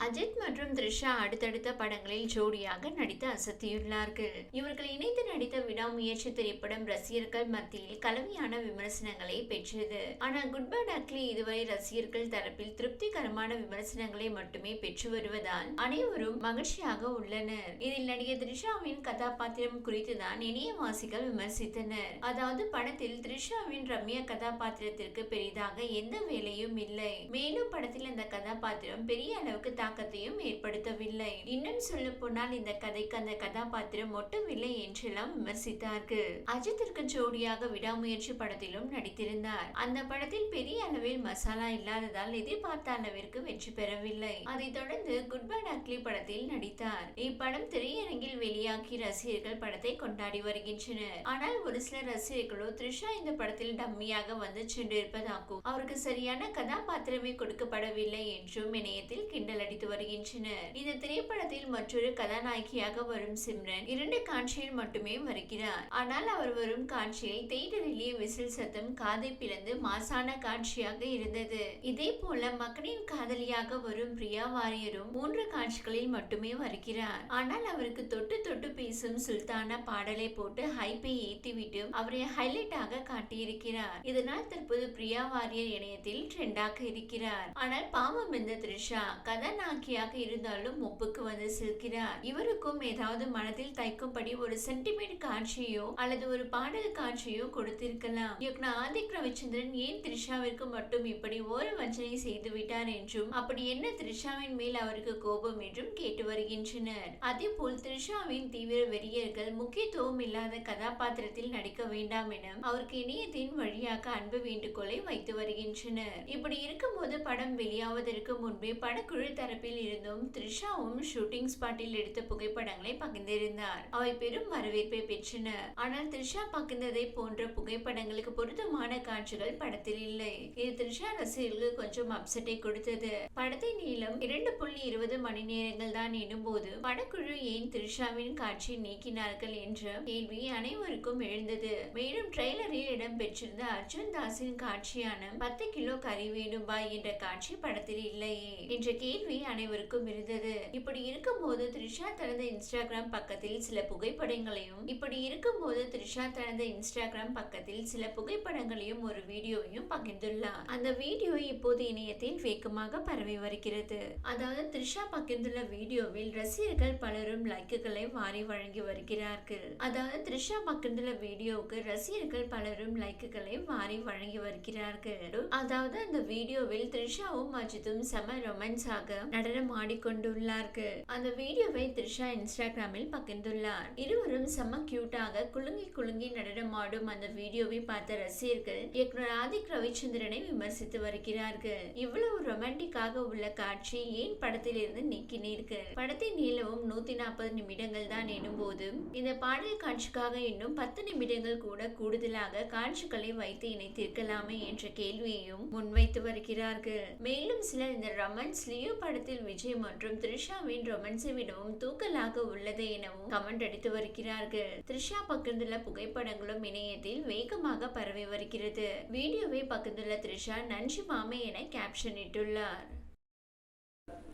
அஜித் மற்றும் த்ரிஷா அடுத்தடுத்த படங்களில் ஜோடியாக நடித்து அசத்தியுள்ளார்கள். இவர்கள் இணைந்து நடித்த விடாமுயற்சி திரைப்படம் ரசிகர்கள் மத்தியில் கலவையான விமர்சனங்களை பெற்றது. ஆனால் குட் பேட் அக்லி இதுவரை ரசிகர்கள் தரப்பில் திருப்திகரமான விமர்சனங்களை மட்டுமே பெற்று வருவதால் அனைவரும் மகிழ்ச்சியாக உள்ளனர். இதில் நடிகை த்ரிஷாவின் கதாபாத்திரம் குறித்துதான் இணையவாசிகள் விமர்சித்தனர். அதாவது படத்தில் த்ரிஷாவின் ரம்யா கதாபாத்திரத்திற்கு பெரிதாக எந்த வேலையும் இல்லை. மேலும் படத்தில் அந்த கதாபாத்திரம் பெரிய அளவுக்கு தாக்கத்தையும் ஏற்படுத்தவில்லை. இன்னும் சொல்ல போனால் இந்த கதைக்கு அந்த கதாபாத்திரம் ஒட்டவில்லை என்றெல்லாம் விமர்சித்தார்கள். அஜித்திற்கு ஜோடியாக விடாமுயற்சி படத்திலும் நடித்திருந்தார். அந்த படத்தில் பெரிய அளவில் மசாலா இல்லாததால் எதிர்பார்த்த அளவிற்கு வெற்றி பெறவில்லை. அதைத் தொடர்ந்து குட் பை அக்லி படத்தில் நடித்தார். இப்படம் திரையரங்கில் வெளியாகி ரசிகர்கள் படத்தை கொண்டாடி வருகின்றனர். ஆனால் ஒரு சில ரசிகர்களோ த்ரிஷா இந்த படத்தில் டம்மியாக வந்து சென்றிருப்பதாகவும் அவருக்கு சரியான கதாபாத்திரமே கொடுக்கப்படவில்லை என்றும் இணையத்தில் கிண்டல் அடித்து வருகின்றனர். இந்த திரைப்படத்தில் மற்றொரு கதாநாயகியாக வரும் சிம்ரன் இரண்டு காட்சியில் மட்டுமே மறுக்கிறார் ஆனால் அவர் வரும் காட்சியை தேட்டரிலேயே விசில் சத்தம் காதை பிளந்து மாசான காட்சியாக இருந்தது. இதே போல மக்களின் காதலியாக வரும் பிரியா வாரியரும் மூன்று காட்சிகளில் மட்டுமே வருகிறார். ஆனால் அவருக்கு தொட்டு தொட்டு பேசும் சுல்தானா பாடலை போட்டு ஹைப்பை ஏற்றிவிட்டு அவரை ஹைலைட்டாக காட்டியிருக்கிறார். இதனால் தற்போது பிரியா வாரியர் இணையத்தில் ட்ரெண்டாக இருக்கிறார். ஆனால் பாவம் இந்த த்ரிஷா கதாநாயகியாக இருந்தாலும் ஒப்புக்கு வந்து செல்கிறார் இவருக்கும் ஏதாவது மனதில் தைக்கும்படி ஒரு சென்டிமெண்ட் காட்சியோ அல்லது ஒரு பாடல் காட்சியோ கொடுத்திருக்கலாம். இயக்குனர் ஆதிக் ரவிச்சந்திரன் ஏன் த்ரிஷாவிற்கு மட்டும் இப்படி ஓர வஞ்சனை செய்து விட்டார் என்றும் அப்படி என்ன த்ரிஷாவின் மேல் அவருக்கு கோபம் என்றும் கேட்டு வருகின்றனர். அதே போல் த்ரிஷாவின் தீவிர வெறியர்கள் முக்கியத்துவம் இல்லாத கதாபாத்திரத்தில் நடிக்க வேண்டாம் என அவருக்கு இணையத்தின் வழியாக அன்பு வேண்டுகோளை வைத்து வருகின்றனர். இப்படி இருக்கும்போது படம் வெளியாவதற்கு முன்பே படக்குழு தரப்பில் இருந்தும் த்ரிஷாவும் ஷூட்டிங் ஸ்பாட்டில் எடுத்த புகைப்படங்களை பகிர்ந்திருந்தார். அவை பெரும் வரவேற்பை பெற்றன. ஆனால் த்ரிஷா பகிர்ந்ததை போன்ற புகைப்படங்களுக்கு பொருத்தமான காட்சிகள் படத்தில் இல்லை. இது த்ரிஷா ரசிகர்களுக்கு கொஞ்சம் அப்செட்டை கொடுத்தது. படத்தின் நீளம் இரண்டு புள்ளி இருபது மணி நேரங்கள் தான் எனும்போது படக்குழு ஏன் த்ரிஷாவின் காட்சியை நீக்கினார்கள் என்ற கேள்வி அனைவருக்கும் எழுந்தது. மேலும் ட்ரெய்லரில் இடம்பெற்றிருந்த அர்ஜுன் தாஸின் காட்சியான பத்து கிலோ கறி வேணும்பா என்ற காட்சி படத்தில் இல்லையே என்ற கேள்வி அனைவருக்கும் இருந்தது. இப்படி இருக்கும் போது த்ரிஷா தனது இன்ஸ்டாகிராம் பக்கத்தில் சில புகைப்படங்களையும் இப்ப இப்படி இருக்கும்போது த்ரிஷா தனது இன்ஸ்டாகிராம் பக்கத்தில் சில புகைப்படங்களையும் ஒரு வீடியோவையும் பகிர்ந்துள்ளார். அந்த வீடியோ இப்போது இணையத்தில் வேகமாக பரவி வருகிறது. அதாவது த்ரிஷா பகிர்ந்துள்ள வீடியோவில் ரசிகர்கள் பலரும் லைக்குகளை வாரி வழங்கி வருகிறார்கள். அதாவது த்ரிஷா பகிர்ந்துள்ள வீடியோவுக்கு ரசிகர்கள் பலரும் லைக்குகளை வாரி வழங்கி வருகிறார்கள். அதாவது அந்த வீடியோவில் த்ரிஷாவும் அஜித்தும் செம ரொமான்ஸாக நடனம் ஆடிக்கொண்டுள்ளார்கள். அந்த வீடியோவை த்ரிஷா இன்ஸ்டாகிராமில் பகிர்ந்துள்ளார். இருவரும் செம்ம கியூட்டாக குலுங்கி குலுங்கி நடனமாடும் அந்த வீடியோவை பார்த்த ரசிகர்கள் இயக்குனர் ஆதிக் ரவிச்சந்திரனை விமர்சித்து வருகிறார்கள். இவ்வளவு ரொமான்டிக்காக உள்ள காட்சி ஏன் படத்தில் இருந்து நீக்கினீர்கள்? படத்தின் நீளமும் நூத்தி நாற்பது நிமிடங்கள் தான் எனும்போது இந்த பாடல் காட்சிக்காக இன்னும் பத்து நிமிடங்கள் கூட கூடுதலாக காட்சிகளை வைத்து இணைத்திருக்கலாமே என்ற கேள்வியையும் முன்வைத்து வருகிறார்கள். மேலும் சிலர் இந்த ரொமான்ஸ் லியோ படத்தில் விஜய் மற்றும் த்ரிஷாவின் ரொமான்ஸை விடவும் தூக்கலாக உள்ளது எனவும் கமெண்ட் அடித்து வருகிறார்கள். த்ரிஷா பகிர்ந்துள்ள புகைப்படங்களும் இணையத்தில் வேகமாக பரவி வருகிறது. வீடியோவை பகிர்ந்துள்ள த்ரிஷா நன்றி மாமே என கேப்ஷன் இட்டுள்ளார்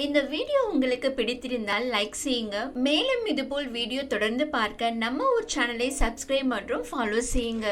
இந்த வீடியோ உங்களுக்கு பிடித்திருந்தால் லைக் செய்யுங்க. மேலும் இதுபோல் வீடியோ தொடர்ந்து பார்க்க நம்ம ஒரு சேனலை சப்ஸ்கிரைப் மற்றும் ஃபாலோ செய்யுங்க.